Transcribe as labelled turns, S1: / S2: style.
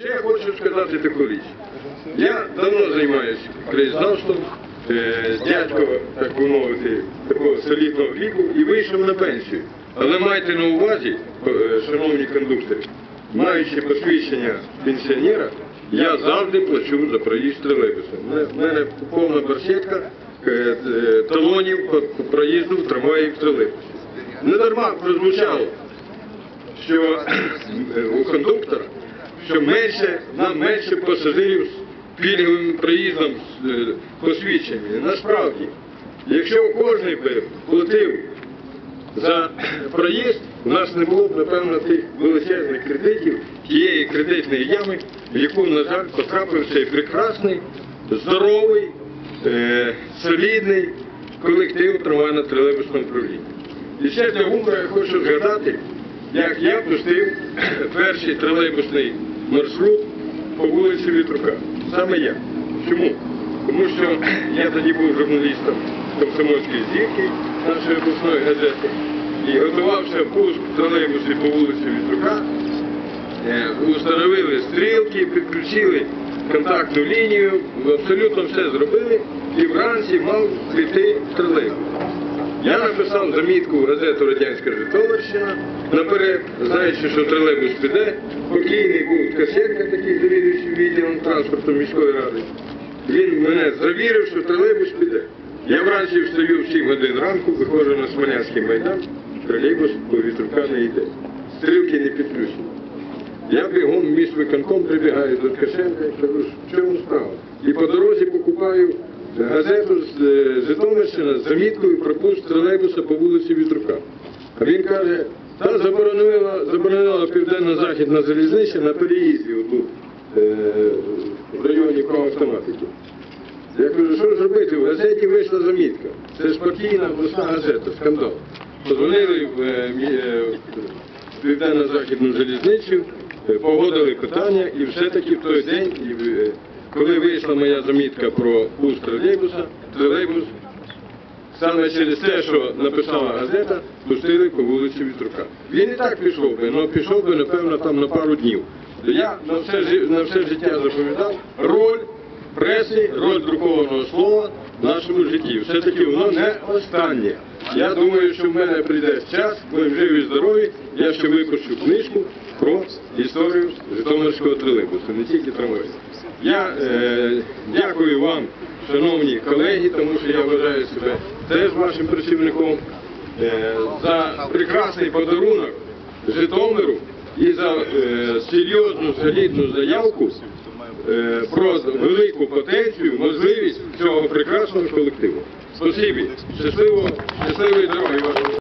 S1: Ще я хочу сказати таку річ. Я давно займаюся краєзнавством, е, дядько, так би мовити, такого солідного віку і вийшов на пенсію. Але майте на увазі, е, шановні кондуктори, маючи посвідчення пенсіонера, я завжди плачу за проїзд тролейбусом. У мене- повна барсетка е, талонів по проїзду в трамваї в тролейбусі. Не дарма прозвучало що у кондуктора, що менше, нам менше пасажирів з пільговим проїздом е, посвідченнями. Насправді, якщо кожен би платив за проїзд, у нас не було б, напевно, тих величезних кредитів, тієї кредитної ями, в яку, на жаль, потрапив цей прекрасний, здоровий, е, солідний колектив трамвайно-тролейбусному управління. І ще для гумора я хочу згадати, як я пустив перший тролейбусний маршрут по вулиці Вітрука. Саме я. Чому? Тому що я тоді був журналістом комсомольської зірки нашої обласної газети і готувався пуск тролейбусі по вулиці Вітрука. Е, Установили стрілки, підключили контактну лінію, абсолютно все зробили і вранці мав прийти тролейбус. Я написав замітку в газету Радянська Житомирщина наперед, знаючи, що тролейбус піде. Покійний був Ткаченко, такий завідуючий відділом транспорту міської ради. Він мене завірив, що тролейбус піде. Я вранці встаю в 7 годин ранку, виходжу на Смолянський майдан, тролейбус по вітрука не йде. Стрілки не підключені. Я бігом в міськвиконком прибігаю до Ткаченка і кажу, в чому справа? І по дорозі покупаю газету з е, Житомирщина з заміткою про пуск тролейбуса по вулиці Вітрука. А він каже, та заборонила, заборонила південно-західна залізниця на переїзді отут, е, в районі автоматики. Я кажу, що ж робити? В газеті вийшла замітка. Це спокійна обласна газета, скандал. Позвонили в е, е, в південно-західну залізницю, е, погодили питання, і все-таки в той день, е, коли вийшла моя замітка про пуск тролейбуса, тролейбус саме через те, що написала газета, пустили по вулиці Вітрука. Він і так пішов би, але пішов би, напевно, там на пару днів. Я на все, на все життя заповідав роль преси, роль друкованого слова в нашому житті. Все-таки воно не останнє. Я думаю, що в мене прийде час, коли живі і здорові, я ще випущу книжку про історію Житомирського тролейбусу, не тільки трамваю. Я е, дякую вам, шановні колеги, тому що я вважаю себе теж вашим працівником е, за прекрасний подарунок Житомиру і за е, серйозну солідну заявку е, про велику потенцію, можливість цього прекрасного колективу. Спасибі, щасливо, щасливої дороги.